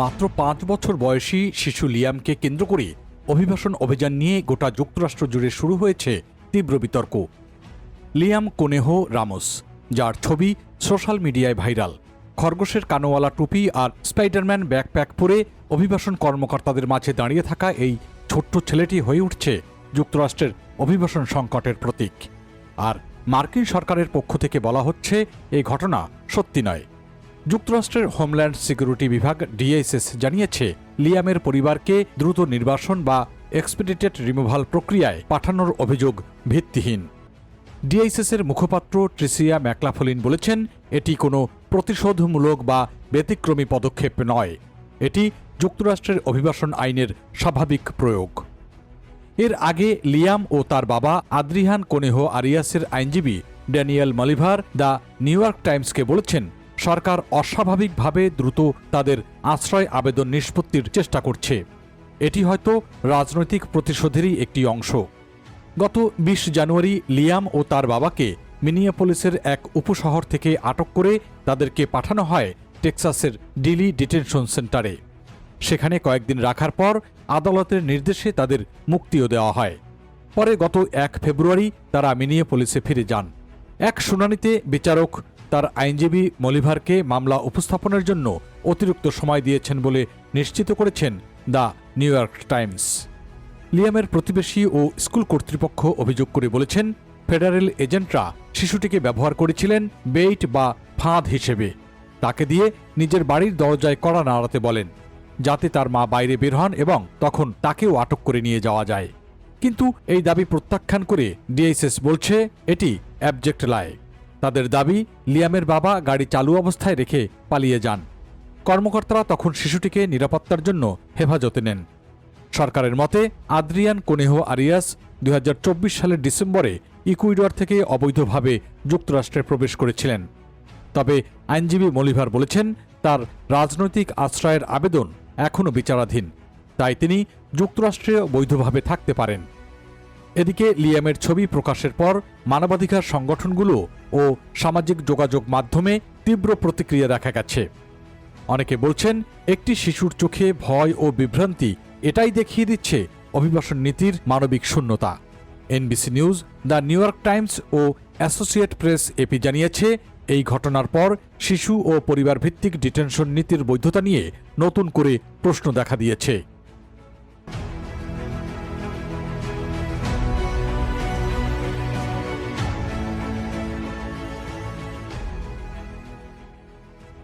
মাত্র পাঁচ বছর বয়সী শিশু লিয়ামকে কেন্দ্র করে অভিবাসন অভিযান নিয়ে গোটা যুক্তরাষ্ট্র জুড়ে শুরু হয়েছে তীব্র বিতর্ক। লিয়াম কোনেহ রামোস, যার ছবি সোশ্যাল মিডিয়ায় ভাইরাল, খরগোশের কানোওয়ালা টুপি আর স্পাইডারম্যান ব্যাকপ্যাক পরে অভিবাসন কর্মকর্তাদের মাঝে দাঁড়িয়ে থাকা এই ছোট্ট ছেলেটি হয়ে উঠছে যুক্তরাষ্ট্রের অভিবাসন সংকটের প্রতীক। আর মার্কিন সরকারের পক্ষ থেকে বলা হচ্ছে, এই ঘটনা সত্যি নয়। যুক্তরাষ্ট্রের হোমল্যান্ড সিকিউরিটি বিভাগ ডিএসএস জানিয়েছে, লিয়ামের পরিবারকে দ্রুত নির্বাসন বা এক্সপিডিটেড রিমুভাল প্রক্রিয়ায় পাঠানোর অভিযোগ ভিত্তিহীন। ডিআইসিসের মুখপাত্র ট্রিসিয়া ম্যাকলাফলিন বলেছেন, এটি কোনো প্রতিশোধমূলক বা ব্যতিক্রমী পদক্ষেপ নয়। এটি যুক্তরাষ্ট্রের অভিবাসন আইনের স্বাভাবিক প্রয়োগ। এর আগে লিয়াম ও তার বাবা আদ্রিহান কোনেহো আরিয়াসের আইনজীবী Danielle Molliver the New York টাইমসকে বলেছেন সরকার অস্বাভাবিকভাবে দ্রুত তাদের আশ্রয় আবেদন নিষ্পত্তির চেষ্টা করছে। এটি হয়তো রাজনৈতিক প্রতিশোধেরই একটি অংশ। গত বিশ জানুয়ারি লিয়াম ও তার বাবাকে মিনিয়াপোলিসের এক উপশহর থেকে আটক করে তাদেরকে পাঠানো হয় টেক্সাসের ডিলি ডিটেনশন সেন্টারে। সেখানে কয়েকদিন রাখার পর আদালতের নির্দেশে তাদের মুক্তিও দেওয়া হয়। পরে গত এক ফেব্রুয়ারি তারা মিনিয়াপোলিসে ফিরে যান। এক শুনানিতে বিচারক তার আইনজীবী মলিভারকে মামলা উপস্থাপনের জন্য অতিরিক্ত সময় দিয়েছেন বলে নিশ্চিত করেছেন দ্য নিউ ইয়র্ক টাইমস। লিয়ামের প্রতিবেশী ও স্কুল কর্তৃপক্ষ অভিযোগ করে বলেছেন, ফেডারেল এজেন্টরা শিশুটিকে ব্যবহার করেছিলেন বেইট বা ফাঁদ হিসেবে। তাকে দিয়ে নিজের বাড়ির দরজায় কড়া নাড়াতে বলেন, যাতে তার মা বাইরে বের হন এবং তখন তাকেও আটক করে নিয়ে যাওয়া যায়। কিন্তু এই দাবি প্রত্যাখ্যান করে ডিএইচএস বলছে, এটি অ্যাবজেক্ট লাই। তাদের দাবি, লিয়ামের বাবা গাড়ি চালু অবস্থায় রেখে পালিয়ে যান। কর্মকর্তারা তখন শিশুটিকে নিরাপত্তার জন্য হেফাজতে নেন। সরকারের মতে, আদ্রিয়ান কোনেহো আরিয়াস দুই হাজার চব্বিশ সালের ডিসেম্বরে ইকুইডর থেকে অবৈধভাবে যুক্তরাষ্ট্রে প্রবেশ করেছিলেন। তবে আইনজীবী মলিভার বলেছেন, তার রাজনৈতিক আশ্রয়ের আবেদন এখনও বিচারাধীন। তাই তিনি যুক্তরাষ্ট্রে বৈধভাবে থাকতে পারেন। এদিকে লিয়ামের ছবি প্রকাশের পর মানবাধিকার সংগঠনগুলো ও সামাজিক যোগাযোগ মাধ্যমে তীব্র প্রতিক্রিয়া দেখা গেছে। অনেকে বলছেন, একটি শিশুর চোখে ভয় ও বিভ্রান্তি এটাই দেখিয়ে দিচ্ছে অভিবাসন নীতির মানবিক শূন্যতা। NBC News, the New York Times O associate Press AP জানিয়েছে, এই ঘটনার পর শিশু ও পরিবার ভিত্তিক ডিটেনশন নীতির বৈধতা নিয়ে নতুন করে প্রশ্ন দেখা দিয়েছে।